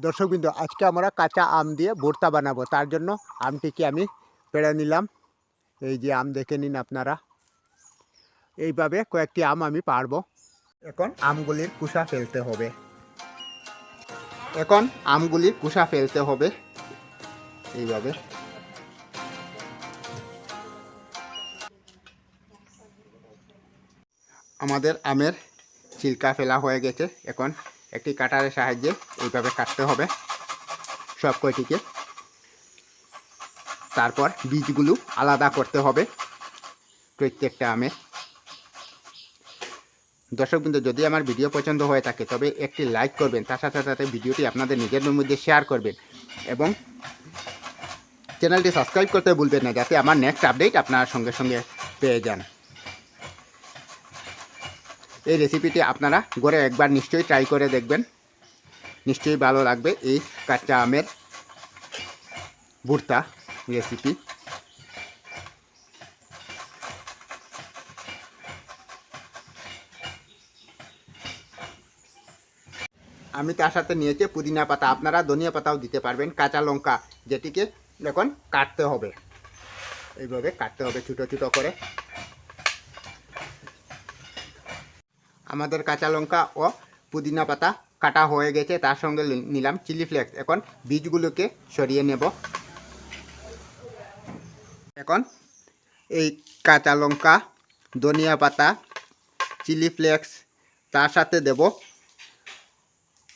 দর্শকবৃন্দ আজকে আমরা কাঁচা আম দিয়ে ভর্তা বানাবো। তার জন্য আমটিকে আমি পেড়ে নিলাম। এই যে আম দেখে নিন আপনারা। এইভাবে কয়েকটি আম আমি পারব। এখন আমগুলির কুসা ফেলতে হবে। এখন আমগুলির কুসা ফেলতে হবে। এইভাবে। আমাদের আমের চিল্কা ফেলা হয়ে গেছে। এখন একটি কাটারের সাহায্যে এইভাবে কাটতে হবে সব কয়টিকে। তারপর বীজগুলো আলাদা করতে হবে প্রত্যেকটা আমের দর্শকবৃন্দ যদি আমার ভিডিও পছন্দ হয়ে থাকে, তবে একটি লাইক করবেন, তার সাথে সাথে ভিডিওটি আপনাদের নিজের মধ্যে শেয়ার করবেন এবং চ্যানেলটি সাবস্ক্রাইব করতে ভুলবেন না, যাতে আমার নেক্সট আপডেট আপনার সঙ্গে সঙ্গে পেয়ে যান। এই রেসিপিটি আপনারা ঘরে একবার নিশ্চয়ই ট্রাই করে দেখবেন। নিশ্চয়ই ভালো লাগবে এই কাঁচা আমের ভুর্তা রেসিপি আমি তার সাথে নিয়েছি পুদিনা পাতা। আপনারা ধনিয়া পাতাও দিতে পারবেন, কাঁচা লঙ্কা যেটিকে এখন কাটতে হবে। এইভাবে কাটতে হবে ছোটো ছোটো করে। আমাদের কাঁচা লঙ্কা ও পুদিনা পাতা কাটা হয়ে গেছে, তার সঙ্গে নিলাম চিলি ফ্লেক্স। এখন বীজগুলোকে সরিয়ে নেব। এখন এই কাঁচা লঙ্কা, ধনিয়া পাতা, চিলি ফ্লেক্স, তার সাথে দেব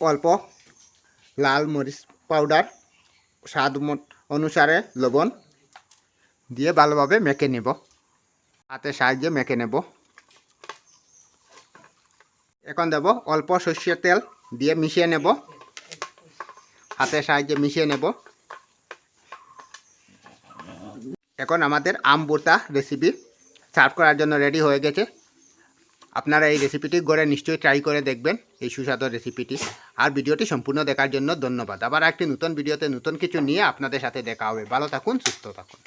অল্প লাল মরিচ পাউডার। স্বাদ অনুসারে লবণ দিয়ে ভালোভাবে মেখে নেব। হাতের সাহায্যে মেখে নেব। এখন দেব অল্প সর্ষের তেল দিয়ে মিশিয়ে নেব। হাতের সাহায্যে মিশিয়ে নেব। এখন আমাদের আম রেসিপি সার্ভ করার জন্য রেডি হয়ে গেছে। আপনারা এই রেসিপিটি গড়ে নিশ্চয়ই ট্রাই করে দেখবেন, এই সুস্বাদু রেসিপিটি আর ভিডিওটি সম্পূর্ণ দেখার জন্য ধন্যবাদ। আবার একটি নতুন ভিডিওতে নতুন কিছু নিয়ে আপনাদের সাথে দেখা হবে। ভালো থাকুন, সুস্থ থাকুন।